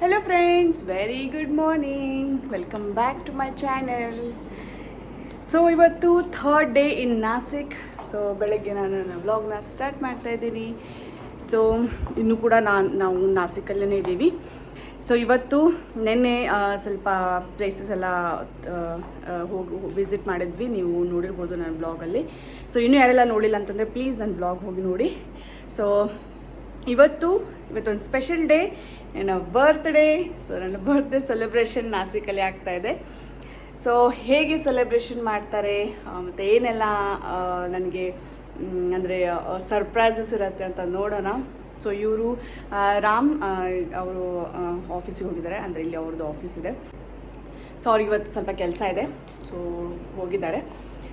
Hello friends very good morning welcome back to my channel so ಇವತ್ತು third day in Nashik so ಬೆಳಗ್ಗೆ ನಾನು ನನ್ನ ವ್ಲಾಗ್ನ start ಮಾಡ್ತಾ ಇದ್ದೀನಿ. ಸೊ ಇನ್ನೂ ಕೂಡ ನಾನು ನಾವು ನಾಸಿಕಲ್ಲೇ ಇದ್ದೀವಿ. ಸೊ ಇವತ್ತು ನಿನ್ನೆ ಸ್ವಲ್ಪ ಪ್ಲೇಸಸ್ ಎಲ್ಲ ಹೋಗಿ ವಿಸಿಟ್ ಮಾಡಿದ್ವಿ. ನೀವು ನೋಡಿರ್ಬೋದು ನನ್ನ ಬ್ಲಾಗಲ್ಲಿ. ಸೊ ಇನ್ನೂ ಯಾರೆಲ್ಲ ನೋಡಿಲ್ಲ ಅಂತಂದರೆ ಪ್ಲೀಸ್ ನನ್ನ ಬ್ಲಾಗ್ ಹೋಗಿ ನೋಡಿ. ಸೊ ಇವತ್ತು, ಇವತ್ತೊಂದು ಸ್ಪೆಷಲ್ ಡೇ ನನ್ನ ಬರ್ತ್ಡೇ ಸೊ ನನ್ನ ಬರ್ತ್ಡೇ ಸೆಲೆಬ್ರೇಷನ್ ನಾಸಿಕಲ್ಲಿ ಆಗ್ತಾ ಇದೆ. ಸೊ ಹೇಗೆ ಸೆಲೆಬ್ರೇಷನ್ ಮಾಡ್ತಾರೆ ಮತ್ತು ಏನೆಲ್ಲ ನನಗೆ ಅಂದರೆ ಸರ್ಪ್ರೈಸಸ್ ಇರುತ್ತೆ ಅಂತ ನೋಡೋಣ. ಸೊ ಇವರು ರಾಮ್ ಅವರು ಆಫೀಸಿಗೆ ಹೋಗಿದ್ದಾರೆ. ಅಂದರೆ ಇಲ್ಲಿ ಅವ್ರದ್ದು ಆಫೀಸ್ ಇದೆ. ಸೊ ಅವ್ರಿಗೆ ಇವತ್ತು ಸ್ವಲ್ಪ ಕೆಲಸ ಇದೆ. ಸೊ ಹೋಗಿದ್ದಾರೆ.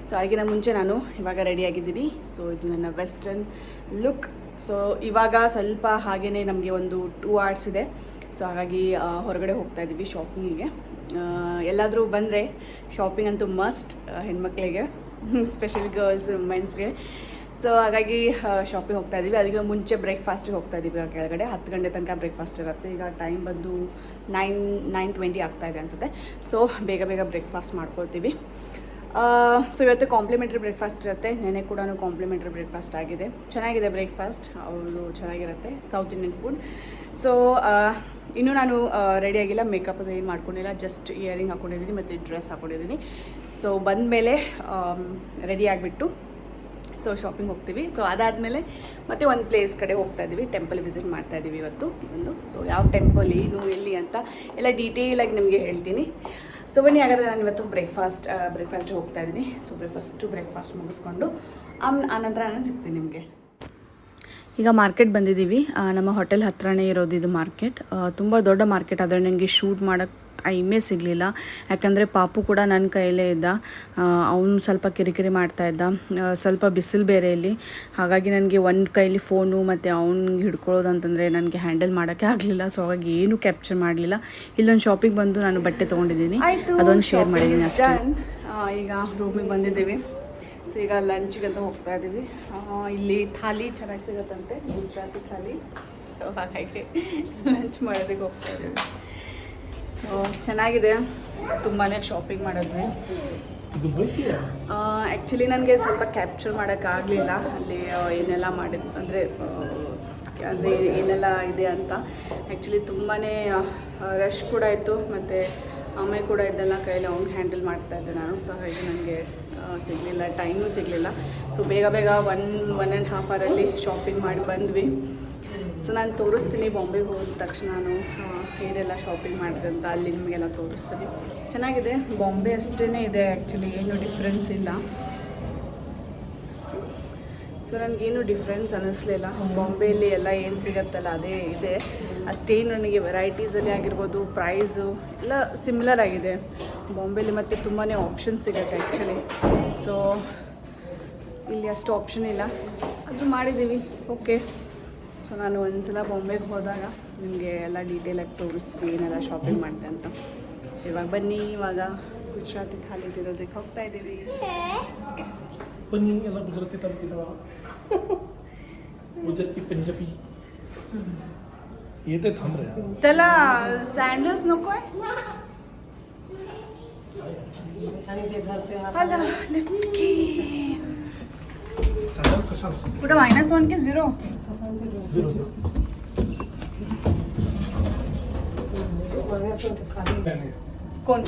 ಸೊ ಅದಕ್ಕಿಂತ ಮುಂಚೆ ನಾನು ಇವಾಗ ರೆಡಿಯಾಗಿದ್ದೀನಿ ಸೊ ಇದು ನನ್ನ ವೆಸ್ಟರ್ನ್ ಲುಕ್ ಸೊ ಇವಾಗ ಸ್ವಲ್ಪ ಹಾಗೆಯೇ ನಮಗೆ ಒಂದು ಟೂ ಅವರ್ಸ್ ಇದೆ. ಸೊ ಹಾಗಾಗಿ ಹೊರಗಡೆ ಹೋಗ್ತಾ ಇದ್ದೀವಿ ಶಾಪಿಂಗಿಗೆ ಎಲ್ಲಾದರೂ ಬಂದರೆ ಶಾಪಿಂಗ್ ಅಂತೂ ಮಸ್ಟ್ ಹೆಣ್ಮಕ್ಳಿಗೆ ಸ್ಪೆಷಲ್ ಗರ್ಲ್ಸ್ ಮೆನ್ಸ್ಗೆ ಸೊ ಹಾಗಾಗಿ ಶಾಪಿಗೆ ಹೋಗ್ತಾ ಇದ್ದೀವಿ. ಅದಕ್ಕೆ ಮುಂಚೆ ಬ್ರೇಕ್ಫಾಸ್ಟಿಗೆ ಹೋಗ್ತಾ ಇದ್ದೀವಿ. ಕೆಳಗಡೆ ಹತ್ತು ಗಂಟೆ ತನಕ ಬ್ರೇಕ್ಫಾಸ್ಟ್ ಇರುತ್ತೆ. ಈಗ ಟೈಮ್ ಬಂದು ನೈನ್ ನೈನ್ ಟ್ವೆಂಟಿ ಆಗ್ತಾ ಇದೆ ಅನಿಸುತ್ತೆ. ಸೊ ಬೇಗ ಬೇಗ ಬ್ರೇಕ್ಫಾಸ್ಟ್ ಮಾಡ್ಕೊಳ್ತೀವಿ. ಸೊ ಇವತ್ತು ಕಾಂಪ್ಲಿಮೆಂಟ್ರಿ ಬ್ರೇಕ್ಫಾಸ್ಟ್ ಇರುತ್ತೆ. ನೆನೆ ಕೂಡ ಕಾಂಪ್ಲಿಮೆಂಟ್ರಿ ಬ್ರೇಕ್ಫಾಸ್ಟ್ ಆಗಿದೆ. ಚೆನ್ನಾಗಿದೆ ಬ್ರೇಕ್ಫಾಸ್ಟ್ ಅವರು ಚೆನ್ನಾಗಿರುತ್ತೆ. ಸೌತ್ ಇಂಡಿಯನ್ ಫುಡ್ ಸೊ ಇನ್ನೂ ನಾನು ರೆಡಿಯಾಗಿಲ್ಲ ಮೇಕಪ್ ಅದು ಏನು ಮಾಡ್ಕೊಂಡಿಲ್ಲ. ಜಸ್ಟ್ ಇಯರಿಂಗ್ ಹಾಕ್ಕೊಂಡಿದ್ದೀನಿ ಮತ್ತು ಡ್ರೆಸ್ ಹಾಕ್ಕೊಂಡಿದ್ದೀನಿ ಸೊ ಬಂದಮೇಲೆ ರೆಡಿ ಆಗಿಬಿಟ್ಟು ಸೊ ಶಾಪಿಂಗ್ ಹೋಗ್ತೀವಿ. ಸೊ ಅದಾದಮೇಲೆ ಮತ್ತೆ ಒಂದು ಪ್ಲೇಸ್ ಕಡೆ ಹೋಗ್ತಾ ಇದ್ದೀವಿ. ಟೆಂಪಲ್ ವಿಸಿಟ್ ಮಾಡ್ತಾ ಇದ್ದೀವಿ ಇವತ್ತು. ಒಂದು. ಸೊ ಯಾವ ಟೆಂಪಲ್ ಏನು, ಎಲ್ಲಿ ಅಂತ ಎಲ್ಲ ಆಗಿ ನಿಮಗೆ ಹೇಳ್ತೀನಿ. ಸೊ ಬನ್ನಿ, ಹಾಗಾದರೆ ನಾನು ಇವತ್ತು ಬ್ರೇಕ್ಫಾಸ್ಟ್ ಬ್ರೇಕ್ಫಾಸ್ಟ್ ಹೋಗ್ತಾ ಇದ್ದೀನಿ. ಸೊ ಬ್ರೇಕ್ಫಾಸ್ಟು ಬ್ರೇಕ್ಫಾಸ್ಟ್ ಮುಗಿಸ್ಕೊಂಡು. ಆಮ್, ಆನಂತರ ನಾನು ಸಿಗ್ತೀನಿ ನಿಮಗೆ. ಈಗ ಮಾರ್ಕೆಟ್ ಬಂದಿದ್ದೀವಿ. ನಮ್ಮ ಹೋಟೆಲ್ ಹತ್ರನೇ ಇರೋದು ಇದು ಮಾರ್ಕೆಟ್. ತುಂಬ ದೊಡ್ಡ ಮಾರ್ಕೆಟ್ ಆದರೆ ನನಗೆ ಶೂಟ್ ಮಾಡೋಕ್ಕೆ ಟೈಮೇ ಸಿಗಲಿಲ್ಲ. ಯಾಕಂದರೆ ಪಾಪು ಕೂಡ ನನ್ನ ಕೈಯಲ್ಲೇ ಇದ್ದ. ಅವನು ಸ್ವಲ್ಪ ಕಿರಿಕಿರಿ ಮಾಡ್ತಾ ಇದ್ದ. ಸ್ವಲ್ಪ ಬಿಸಿಲು ಬೇರೆ ಇಲ್ಲಿ. ಹಾಗಾಗಿ ನನಗೆ ಒಂದು ಕೈಲಿ ಫೋನು ಮತ್ತು ಅವ್ನಿಗೆ ಹಿಡ್ಕೊಳ್ಳೋದು ಅಂತಂದರೆ ನನಗೆ ಹ್ಯಾಂಡಲ್ ಮಾಡೋಕ್ಕೆ ಆಗಲಿಲ್ಲ. ಸೊ ಹಾಗಾಗಿ ಏನೂ ಕ್ಯಾಪ್ಚರ್ ಮಾಡಲಿಲ್ಲ. ಇಲ್ಲೊಂದು ಶಾಪಿಗೆ ಬಂದು ನಾನು ಬಟ್ಟೆ ತೊಗೊಂಡಿದ್ದೀನಿ. ಅದೊಂದು ಶೇರ್ ಮಾಡಿದ್ದೀನಿ ಅಷ್ಟೇ. ಈಗ ರೂಮಿಗೆ ಬಂದಿದ್ದೀವಿ. ಸೊ ಈಗ ಲಂಚ್ಗೆ ಅಂತ ಹೋಗ್ತಾ ಇದ್ದೀವಿ ಇಲ್ಲಿ ಥಾಲಿ ಚೆನ್ನಾಗಿ ಸಿಗುತ್ತಂತೆ ಗುಜರಾತಿ ಥಾಲಿ. ಸೊ ಹಾಗಾಗಿ ಲಂಚ್ ಮಾಡೋದಕ್ಕೆ ಹೋಗ್ತಾ ಇದ್ದೀವಿ ಸೊ ಚೆನ್ನಾಗಿದೆ. ತುಂಬಾ ಶಾಪಿಂಗ್ ಮಾಡಿದ್ವಿ. ಆ್ಯಕ್ಚುಲಿ ನನಗೆ ಸ್ವಲ್ಪ ಕ್ಯಾಪ್ಚರ್ ಮಾಡೋಕ್ಕಾಗಲಿಲ್ಲ ಅಲ್ಲಿ ಏನೆಲ್ಲ ಮಾಡಿದ್ ಅಂದರೆ ಅಂದರೆ ಏನೆಲ್ಲ ಇದೆ ಅಂತ. ಆ್ಯಕ್ಚುಲಿ ತುಂಬಾ ರಶ್ ಕೂಡ ಇತ್ತು ಮತ್ತು ಅಮ್ಮ ಕೂಡ ಇದ್ದೆಲ್ಲ, ಕೈಯಲ್ಲಿ ಅವ್ನು ಹ್ಯಾಂಡಲ್ ಮಾಡ್ತಾ ಇದ್ದೆ ನಾನು ಸೊ ಹಾಗೆ ನನಗೆ ಸಿಗಲಿಲ್ಲ ಟೈಮೂ ಸಿಗಲಿಲ್ಲ. ಸೊ ಬೇಗ ಬೇಗ ಒನ್ ಒನ್ ಆ್ಯಂಡ್ ಹಾಫ್ ಅವರಲ್ಲಿ ಶಾಪಿಂಗ್ ಮಾಡಿ ಬಂದ್ವಿ. ಸೊ ನಾನು ತೋರಿಸ್ತೀನಿ ಬಾಂಬೆಗೆ ಹೋದ ತಕ್ಷಣ ನಾನು ಏನೆಲ್ಲ ಶಾಪಿಂಗ್ ಮಾಡಿದೆ ಅಂತ ಅಲ್ಲಿ ನಿಮಗೆಲ್ಲ ತೋರಿಸ್ತೀನಿ. ಚೆನ್ನಾಗಿದೆ ಬಾಂಬೆ ಅಷ್ಟೇ ಇದೆ ಆ್ಯಕ್ಚುಲಿ ಏನು ಡಿಫ್ರೆನ್ಸ್ ಇಲ್ಲ. ಸೊ ನನಗೇನು ಡಿಫ್ರೆನ್ಸ್ ಅನ್ನಿಸ್ಲಿಲ್ಲ. ಬಾಂಬೆಯಲ್ಲಿ ಎಲ್ಲ ಏನು ಸಿಗತ್ತಲ್ಲ, ಅದೇ ಇದೆ. ಅಷ್ಟೇನು ನನಗೆ ವೆರೈಟೀಸಲ್ಲಿ ಆಗಿರ್ಬೋದು ಪ್ರೈಸು ಎಲ್ಲ ಸಿಮಿಲರ್ ಆಗಿದೆ. ಬಾಂಬೆಲಿ ಮತ್ತು ತುಂಬಾ ಆಪ್ಷನ್ ಸಿಗುತ್ತೆ ಆ್ಯಕ್ಚುಲಿ ಸೊ ಇಲ್ಲಿ ಅಷ್ಟು ಆಪ್ಷನ್ ಇಲ್ಲ. ಅದು ಮಾಡಿದ್ದೀವಿ. ಓಕೆ ಸೊ ನಾನು ಒಂದ್ಸಲ ಬಾಂಬೆಗೆ ಹೋದಾಗ ನಿಮಗೆ ಎಲ್ಲ ಡೀಟೇಲಾಗಿ ತೋರಿಸ್ತೀನಿ, ಏನೆಲ್ಲ ಶಾಪಿಂಗ್ ಮಾಡಿದೆ ಅಂತ. ಸೊ ಇವಾಗ ಬನ್ನಿ, ಇವಾಗ ಗುಜರಾತಿ ಥಾಲಿ ತಿರೋದಕ್ಕೆ ಹೋಗ್ತಾ ಇದ್ದೀವಿ. પની એલા ગુજરાતી તલતી દવા ગુજરાતી पंजाबी येते थांब रे त्याला सँडल्स नकोय सँडल्स कशा कुठं मायनस वन की झिरो झिरो कोण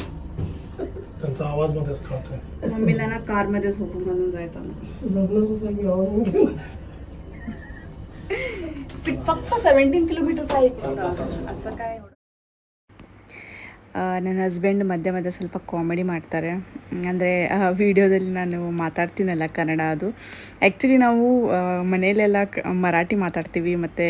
त्यांचा आवाज मध्येच कळतोय मम्मीला ना कारमध्ये झोपून म्हणून जायचं सि- फक्त सेव्हन्टीन किलोमीटर्स आहे असं काय एवढं? ನನ್ನ ಹಸ್ಬೆಂಡ್ ಮಧ್ಯೆ ಮಧ್ಯೆ ಸ್ವಲ್ಪ ಕಾಮಿಡಿ ಮಾಡ್ತಾರೆ ಅಂದರೆ ವಿಡಿಯೋದಲ್ಲಿ ನಾನು ಮಾತಾಡ್ತೀನಲ್ಲ ಕನ್ನಡ ಅದು. ಆ್ಯಕ್ಚುಲಿ ನಾವು ಮನೆಯಲ್ಲೆಲ್ಲ ಮರಾಠಿ ಮಾತಾಡ್ತೀವಿ, ಮತ್ತು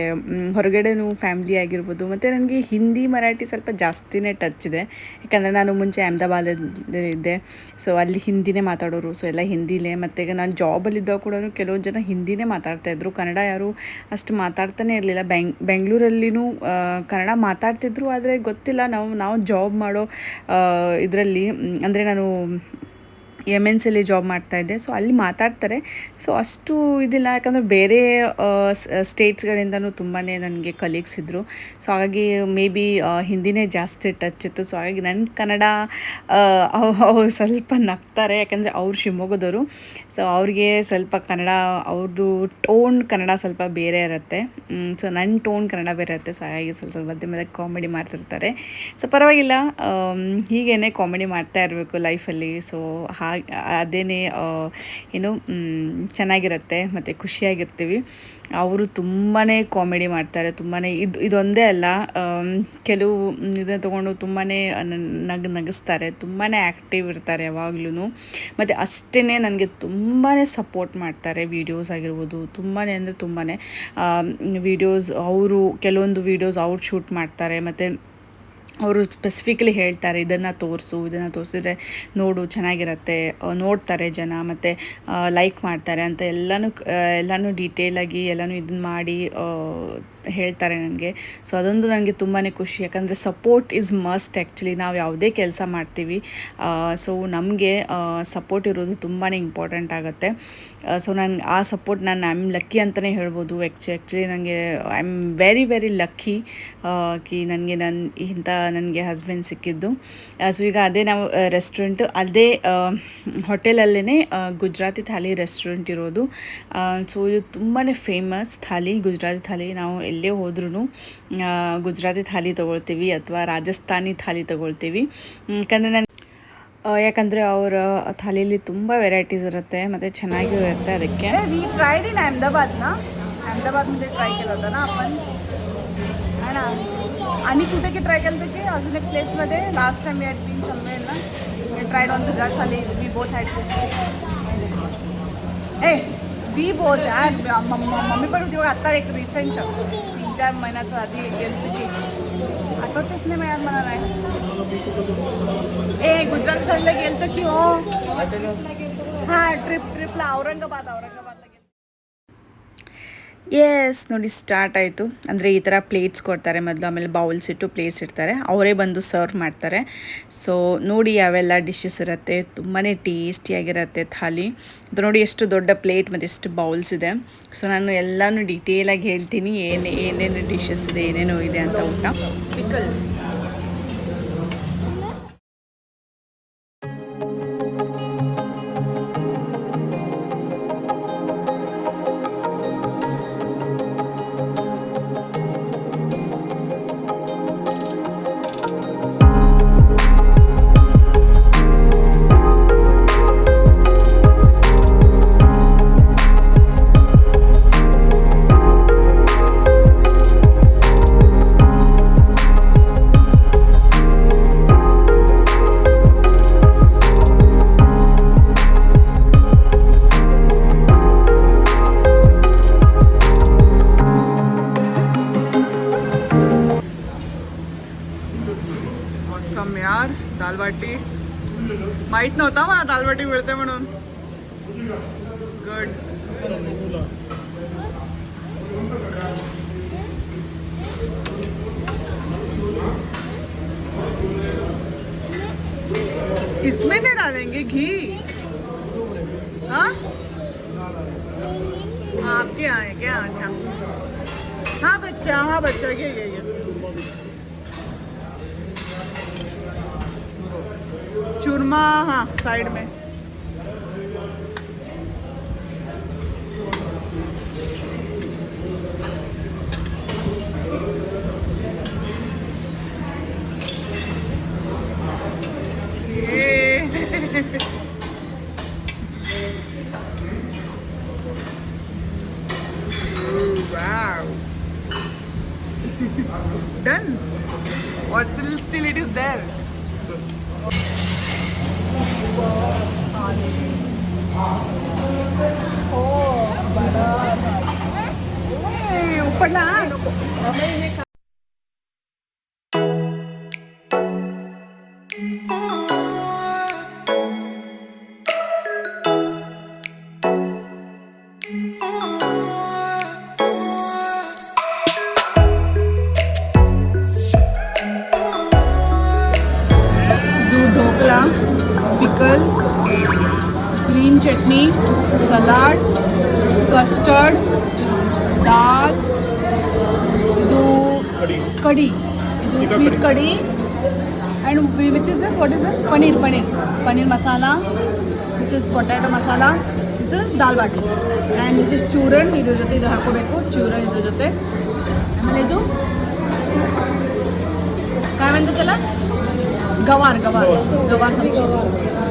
ಹೊರಗಡೆನೂ ಫ್ಯಾಮ್ಲಿ ಆಗಿರ್ಬೋದು, ಮತ್ತು ನನಗೆ ಹಿಂದಿ, ಮರಾಠಿ ಸ್ವಲ್ಪ ಜಾಸ್ತಿನೇ ಟಚ್ ಇದೆ. ಯಾಕಂದರೆ ನಾನು ಮುಂಚೆ ಅಹಮದಾಬಾದಲ್ಲಿ ಇದ್ದೆ. ಸೊ ಅಲ್ಲಿ ಹಿಂದಿನೇ ಮಾತಾಡೋರು ಸೊ ಎಲ್ಲ ಹಿಂದಿಲೇ, ಮತ್ತು ಈಗ ನಾನು ಜಾಬಲ್ಲಿದ್ದಾಗ ಕೂಡ ಕೆಲವು ಜನ ಹಿಂದಿನೇ ಮಾತಾಡ್ತಾ ಮಾತಾಡ್ತಾಯಿದ್ರು ಕನ್ನಡ ಯಾರು ಅಷ್ಟು ಮಾತಾಡ್ತಾನೆ ಇರಲಿಲ್ಲ. ಬೆಂಗ್, ಬೆಂಗಳೂರಲ್ಲಿನೂ ಕನ್ನಡ ಮಾತಾಡ್ತಿದ್ರು, ಆದರೆ ಗೊತ್ತಿಲ್ಲ. ನಾವು ನಾವು ಜಾಬ್ ಮಾಡೋ ಇದರಲ್ಲಿ ಅಂದರೆ ನಾನು ಎಂ ಎನ್ ಸಿಲಿ ಜಾಬ್ ಮಾಡ್ತಾಯಿದ್ದೆ ಸೊ ಅಲ್ಲಿ ಮಾತಾಡ್ತಾರೆ. ಸೊ ಅಷ್ಟು ಇದಿಲ್ಲ. ಯಾಕಂದರೆ ಬೇರೆ ಸ್ಟೇಟ್ಸ್ಗಳಿಂದನೂ ತುಂಬಾ ನನಗೆ ಕಲೀಗ್ಸ್ ಇದ್ದರು ಸೊ ಹಾಗಾಗಿ ಮೇ ಬಿ ಹಿಂದಿನೇ ಜಾಸ್ತಿ ಟಚ್ ಇತ್ತು. ಸೊ ಹಾಗಾಗಿ ನನ್ನ ಕನ್ನಡ ಅವ್ರು ಸ್ವಲ್ಪ ನಗ್ತಾರೆ. ಯಾಕಂದರೆ ಅವ್ರು ಶಿವಮೊಗ್ಗದವರು. ಸೊ ಅವ್ರಿಗೆ ಸ್ವಲ್ಪ ಕನ್ನಡ ಅವ್ರದ್ದು ಟೋನ್ ಕನ್ನಡ ಸ್ವಲ್ಪ ಬೇರೆ ಇರುತ್ತೆ. ಸೊ ನನ್ನ ಟೋನ್ ಕನ್ನಡ ಬೇರೆ ಇರುತ್ತೆ. ಸೊ ಹಾಗಾಗಿ ಸ್ವಲ್ಪ ಸ್ವಲ್ಪ ಮಧ್ಯ ಮಧ್ಯೆ ಕಾಮಿಡಿ ಮಾಡ್ತಿರ್ತಾರೆ. ಸೊ ಪರವಾಗಿಲ್ಲ. ಹೀಗೇ ಕಾಮಿಡಿ ಮಾಡ್ತಾ ಇರಬೇಕು ಲೈಫಲ್ಲಿ ಸೊ ಹಾಗೆ ಅದೇನೇ ಏನು ಚೆನ್ನಾಗಿರುತ್ತೆ, ಮತ್ತು ಖುಷಿಯಾಗಿರ್ತೀವಿ. ಅವರು ತುಂಬಾ ಕಾಮಿಡಿ ಮಾಡ್ತಾರೆ ತುಂಬಾ ಇದು, ಇದೊಂದೇ ಅಲ್ಲ ಕೆಲವು ಇದನ್ನು ತೊಗೊಂಡು ತುಂಬಾ ನಗ್, ನಗಿಸ್ತಾರೆ ತುಂಬಾ ಆ್ಯಕ್ಟಿವ್ ಇರ್ತಾರೆ ಯಾವಾಗ್ಲೂ ಮತ್ತು ಅಷ್ಟೇ ನನಗೆ ತುಂಬಾ ಸಪೋರ್ಟ್ ಮಾಡ್ತಾರೆ ವೀಡಿಯೋಸ್ ಆಗಿರ್ಬೋದು ತುಂಬಾ ಅಂದರೆ ತುಂಬಾ ವೀಡಿಯೋಸ್, ಅವರು, ಕೆಲವೊಂದು ವೀಡಿಯೋಸ್ ಅವ್ರು ಶೂಟ್ ಮಾಡ್ತಾರೆ, ಮತ್ತು ಅವರು ಸ್ಪೆಸಿಫಿಕಲಿ ಹೇಳ್ತಾರೆ, ಇದನ್ನು ತೋರಿಸು, ಇದನ್ನು ತೋರಿಸಿದ್ರೆ ನೋಡು ಚೆನ್ನಾಗಿರತ್ತೆ ನೋಡ್ತಾರೆ ಜನ ಮತ್ತು ಲೈಕ್ ಮಾಡ್ತಾರೆ ಅಂತ ಎಲ್ಲನೂ ಎಲ್ಲನೂ ಡೀಟೇಲಾಗಿ ಎಲ್ಲನೂ ಇದನ್ನ ಮಾಡಿ ಹೇಳ್ತಾರೆ ನನಗೆ. ಸೊ ಅದೊಂದು ನನಗೆ ತುಂಬಾ ಖುಷಿ. ಯಾಕಂದರೆ ಸಪೋರ್ಟ್ ಇಸ್ ಮಸ್ಟ್ ಆ್ಯಕ್ಚುಲಿ ನಾವು ಯಾವುದೇ ಕೆಲಸ ಮಾಡ್ತೀವಿ ಸೊ ನಮಗೆ ಸಪೋರ್ಟ್ ಇರೋದು ತುಂಬಾ ಇಂಪಾರ್ಟೆಂಟ್ ಆಗುತ್ತೆ. ಸೊ ನಾನು, ಆ ಸಪೋರ್ಟ್ ನಾನು ಐ ಆಮ್ ಲಕ್ಕಿ ಅಂತಲೇ ಹೇಳ್ಬೋದು. ಆ್ಯಕ್ಚು ಆ್ಯಕ್ಚುಲಿ ನನಗೆ I am very very lucky ಕಿ ನನಗೆ ನನ್ನ ಇಂಥ ನನಗೆ ಹಸ್ಬೆಂಡ್ ಸಿಕ್ಕಿದ್ದು. ಸೊ ಈಗ ಅದೇ ನಾವು ರೆಸ್ಟೋರೆಂಟು ಅದೇ ಹೋಟೆಲಲ್ಲೇ ಗುಜರಾತಿ ಥಾಲಿ ರೆಸ್ಟೋರೆಂಟ್ ಇರೋದು. ಸೊ ಇದು ತುಂಬಾ ಫೇಮಸ್ ಥಾಲಿ, ಗುಜರಾತಿ ಥಾಲಿ ನಾವು ಎಲ್ಲೇ ಹೋದ್ರೂ ಗುಜರಾತಿ ಥಾಲಿ ತೊಗೊಳ್ತೀವಿ ಅಥವಾ ರಾಜಸ್ಥಾನಿ ಥಾಲಿ ತೊಗೊಳ್ತೀವಿ ಯಾಕಂದರೆ ನಾನು ಯಾಕಂದರೆ ಅವರ ಥಾಲಿಯಲ್ಲಿ ತುಂಬ ವೆರೈಟೀಸ್ ಇರುತ್ತೆ ಮತ್ತು ಚೆನ್ನಾಗಿರುತ್ತೆ ಅದಕ್ಕೆ मी ट्राईड इन अहमदाबाद ना अहमदाबादमध्ये ट्राय केलं होतं ना आपण हा ना आणि कुठे की ट्राय केलं होतं की अजून एक प्लेसमध्ये last time me had been somewhere ना मी tried on Gujarat thali we both had a we both यार मम्मी पण होती आता एक रिसेंट तीन चार महिन्याचं आधी गेली होती. आठवतेच नाही मिळाल मला नाही. ए गुजरात थालीला गेलं तर की हो हां ट्रिप ट्रिपला औरंगाबाद औरंगाबादला गेलं ಎಸ್ ನೋಡಿ ಸ್ಟಾರ್ಟ್ ಆಯಿತು. ಅಂದರೆ ಈ ಥರ ಪ್ಲೇಟ್ಸ್ ಕೊಡ್ತಾರೆ ಮೊದಲು, ಆಮೇಲೆ ಬೌಲ್ಸ್ ಇಟ್ಟು ಪ್ಲೇಟ್ಸ್ ಇಡ್ತಾರೆ. ಅವರೇ ಬಂದು ಸರ್ವ್ ಮಾಡ್ತಾರೆ. ಸೊ ನೋಡಿ ಯಾವೆಲ್ಲ ಡಿಶಸ್ ಇರುತ್ತೆ. ತುಂಬಾ ಟೇಸ್ಟಿಯಾಗಿರುತ್ತೆ ಥಾಲಿ. ಅದು ನೋಡಿ ಎಷ್ಟು ದೊಡ್ಡ ಪ್ಲೇಟ್ ಮತ್ತು ಎಷ್ಟು ಬೌಲ್ಸ್ ಇದೆ. ಸೊ ನಾನು ಎಲ್ಲನೂ ಡೀಟೇಲಾಗಿ ಹೇಳ್ತೀನಿ. ಏನು, ಏನೇನು ಡಿಶಸ್ ಇದೆ, ಏನೇನು ಇದೆ ಅಂತ ಊಟ. ऑसम यार दालबाटी माहीत नव्हता मला दालबाटी मिळते म्हणून. गुड इसमें नहीं डालेंगे घी? हाँ? हाँ, आपके यहाँ है क्या? अच्छा। हाँ बच्चा हाँ बच्चा ये ये ये। चूरमा हाँ साइड में। ये। ಸಲಾಡ್ ಕಸ್ಟರ್ಡ್ ದಾಲ್ ಇದು ಕಡಿ ಕಡಿ ಇದು Chicken sweet kadhi. Kadhi and which is this what is this paneer paneer paneer masala this is potato masala this is dal baati and this is churan ಇದ್ರ ಜೊತೆ ಇದು ಹಾಕೋಬೇಕು ಚೂರನ್ ಇದ್ರ ಜೊತೆ ಆಮೇಲೆ ಇದು ಕಾವೆಂತಲ್ಲ ಗವಾರ್ ಗವಾರ್ ಗವಾರ್ ಸಬ್ಜಿ ಎಸ್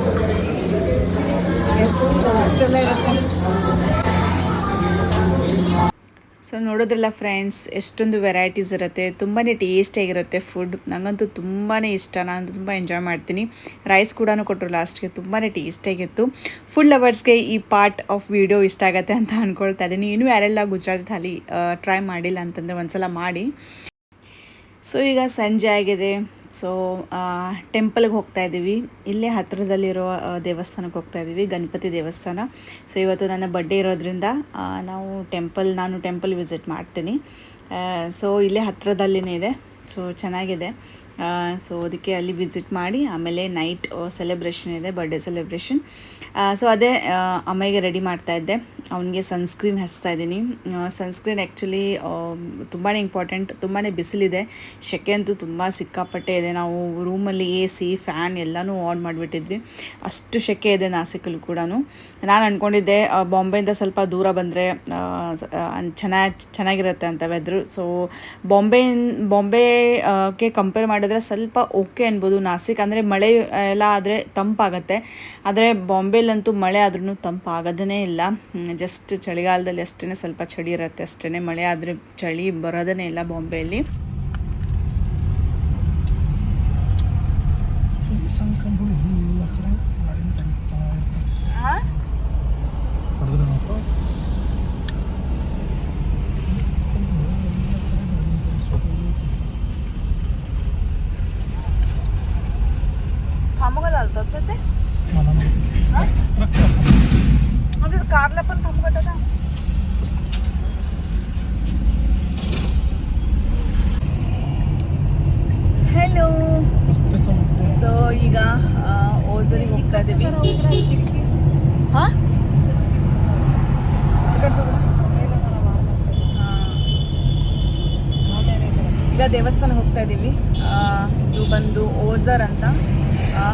ಸೊ ನೋಡೋದ್ರಲ್ಲ ಫ್ರೆಂಡ್ಸ್ ಎಷ್ಟೊಂದು ವೆರೈಟೀಸ್ ಇರುತ್ತೆ ತುಂಬಾ ಟೇಸ್ಟಿಯಾಗಿರುತ್ತೆ ಫುಡ್ ನನಗಂತೂ ತುಂಬಾ ಇಷ್ಟ. ನಾನು ತುಂಬ ಎಂಜಾಯ್ ಮಾಡ್ತೀನಿ. ರೈಸ್ ಕೂಡ ಕೊಟ್ಟರು ಲಾಸ್ಟ್ಗೆ ತುಂಬಾ ಟೇಸ್ಟಿಯಾಗಿತ್ತು ಫುಡ್ ಲವರ್ಸ್ಗೆ ಈ ಪಾರ್ಟ್ ಆಫ್ ವಿಡಿಯೋ ಇಷ್ಟ ಆಗುತ್ತೆ ಅಂತ ಅಂದ್ಕೊಳ್ತಾ ಇದ್ದೀನಿ. ಇನ್ನೂ ಯಾರೆಲ್ಲ ಗುಜರಾತ್ ಥಾಲಿ ಟ್ರೈ ಮಾಡಿಲ್ಲ ಅಂತಂದರೆ ಒಂದ್ಸಲ ಮಾಡಿ. ಸೊ ಈಗ ಸಂಜೆ ಆಗಿದೆ. ಸೊ ಟೆಂಪಲ್ಗೆ ಹೋಗ್ತಾ ಇದ್ದೀವಿ. ಇಲ್ಲೇ ಹತ್ತಿರದಲ್ಲಿರೋ ದೇವಸ್ಥಾನಕ್ಕೆ ಹೋಗ್ತಾ ಇದ್ದೀವಿ, ಗಣಪತಿ ದೇವಸ್ಥಾನ. ಸೊ ಇವತ್ತು ನನ್ನ ಬರ್ಡೇ ಇರೋದ್ರಿಂದ ನಾವು ಟೆಂಪಲ್ ನಾನು ಟೆಂಪಲ್ ವಿಸಿಟ್ ಮಾಡ್ತೀನಿ. ಸೊ ಇಲ್ಲೇ ಹತ್ತಿರದಲ್ಲಿನೇ ಇದೆ. ಸೊ ಚೆನ್ನಾಗಿದೆ. ಸೊ ಅದಕ್ಕೆ ಅಲ್ಲಿ ವಿಸಿಟ್ ಮಾಡಿ, ಆಮೇಲೆ ನೈಟ್ ಸೆಲೆಬ್ರೇಷನ್ ಇದೆ ಬರ್ಡೇ ಸೆಲೆಬ್ರೇಷನ್ ಸೊ ಅದೇ ಅಮ್ಮಗೆ ರೆಡಿ ಮಾಡ್ತಾ ಇದ್ದೆ. ಅವನಿಗೆ ಸನ್ಸ್ಕ್ರೀನ್ ಹಚ್ತಾ ಇದ್ದೀನಿ. ಸನ್ಸ್ಕ್ರೀನ್ ಆ್ಯಕ್ಚುಲಿ ತುಂಬಾ ಇಂಪಾರ್ಟೆಂಟ್ ತುಂಬಾ ಬಿಸಿಲಿದೆ. ಸೆಕೆ ಅಂತೂ ತುಂಬ ಸಿಕ್ಕಾಪಟ್ಟೆ ಇದೆ. ನಾವು ರೂಮಲ್ಲಿ ಎ ಸಿ ಫ್ಯಾನ್ ಎಲ್ಲನೂ ಆನ್ ಮಾಡಿಬಿಟ್ಟಿದ್ವಿ. ಅಷ್ಟು ಸೆಕೆ ಇದೆ ನಾಸಿಕಲ್ಲಿ ಕೂಡ ನಾನು ಅಂದ್ಕೊಂಡಿದ್ದೆ ಬಾಂಬೆಯಿಂದ ಸ್ವಲ್ಪ ದೂರ ಬಂದರೆ ಚೆನ್ನಾಗಿ, ಚೆನ್ನಾಗಿರುತ್ತೆ ಅಂತ ವೆದ್ರು ಸೊ ಬಾಂಬೆ ಬಾಂಬೆಗೆ ಕಂಪೇರ್ ಮಾಡಿದ್ರೆ ಸ್ವಲ್ಪ ಓಕೆ ಅನ್ಬೋದು ನಾಸಿಕ್. ಅಂದರೆ ಮಳೆ ಎಲ್ಲ ಆದರೆ ತಂಪಾಗತ್ತೆ. ಆದರೆ ಬಾಂಬೆಲಂತೂ ಮಳೆ ಆದ್ರೂ ತಂಪಾಗೋದೇ ಇಲ್ಲ. ಜಸ್ಟ್ ಚಳಿಗಾಲದಲ್ಲಿ ಅಷ್ಟೇ ಸ್ವಲ್ಪ ಚಳಿ ಇರುತ್ತೆ ಅಷ್ಟೇ ಮಳೆ ಆದರೆ ಚಳಿ ಬರೋದೇ ಇಲ್ಲ ಬಾಂಬೆಯಲ್ಲಿ ದೇವಸ್ಥಾನಕ್ಕೆ ಹೋಗ್ತಾ ಇದ್ದೀವಿ. ಇದು ಬಂದು ಓಝರ್ ಅಂತ.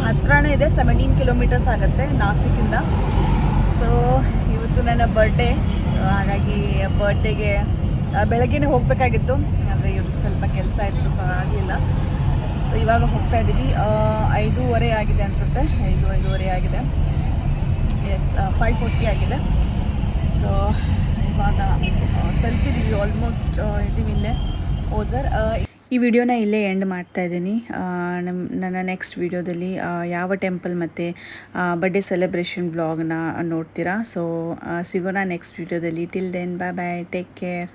ಹತ್ರನೇ ಇದೆ ಸೆವೆಂಟೀನ್ ಕಿಲೋಮೀಟರ್ಸ್ ಆಗುತ್ತೆ ನಾಸಿಕಿಂದ ಸೊ ಇವತ್ತು ನನ್ನ ಬರ್ಡೇ ಹಾಗಾಗಿ ಬರ್ಡೇಗೆ ಬೆಳಗ್ಗೆನೇ ಹೋಗಬೇಕಾಗಿತ್ತು. ಆದರೆ ಇವತ್ತು ಸ್ವಲ್ಪ ಕೆಲಸ ಇತ್ತು ಸೊ ಆಗಲಿಲ್ಲ. ಸೊ ಇವಾಗ ಹೋಗ್ತಾ ಇದ್ದೀವಿ. ಐದೂವರೆ ಆಗಿದೆ ಅನಿಸುತ್ತೆ. ಐದು, ಐದೂವರೆ ಆಗಿದೆ. ಎಸ್ ಫೈವ್ ಫೋರ್ಟಿ ಆಗಿದೆ. ಸೊ ಇವಾಗ ತಲುಪಿದ್ದೀವಿ ಆಲ್ಮೋಸ್ಟ್ ಇದ್ದೀವಿ ಇಲ್ಲೇ ಓಸರ್ ಈ ವಿಡಿಯೋನ ಇಲ್ಲೇ ಎಂಡ್ ಮಾಡ್ತಾ ಇದ್ದೀನಿ. ನಮ್ಮ ನನ್ನ ನೆಕ್ಸ್ಟ್ ವಿಡಿಯೋದಲ್ಲಿ ಯಾವ ಟೆಂಪಲ್ ಮತ್ತು ಬರ್ಡೇ ಸೆಲೆಬ್ರೇಷನ್ ವ್ಲಾಗ್ನ ನೋಡ್ತೀರಾ? ಸೊ ಸಿಗೋಣ ನೆಕ್ಸ್ಟ್ ವಿಡಿಯೋದಲ್ಲಿ. Till then bye bye take care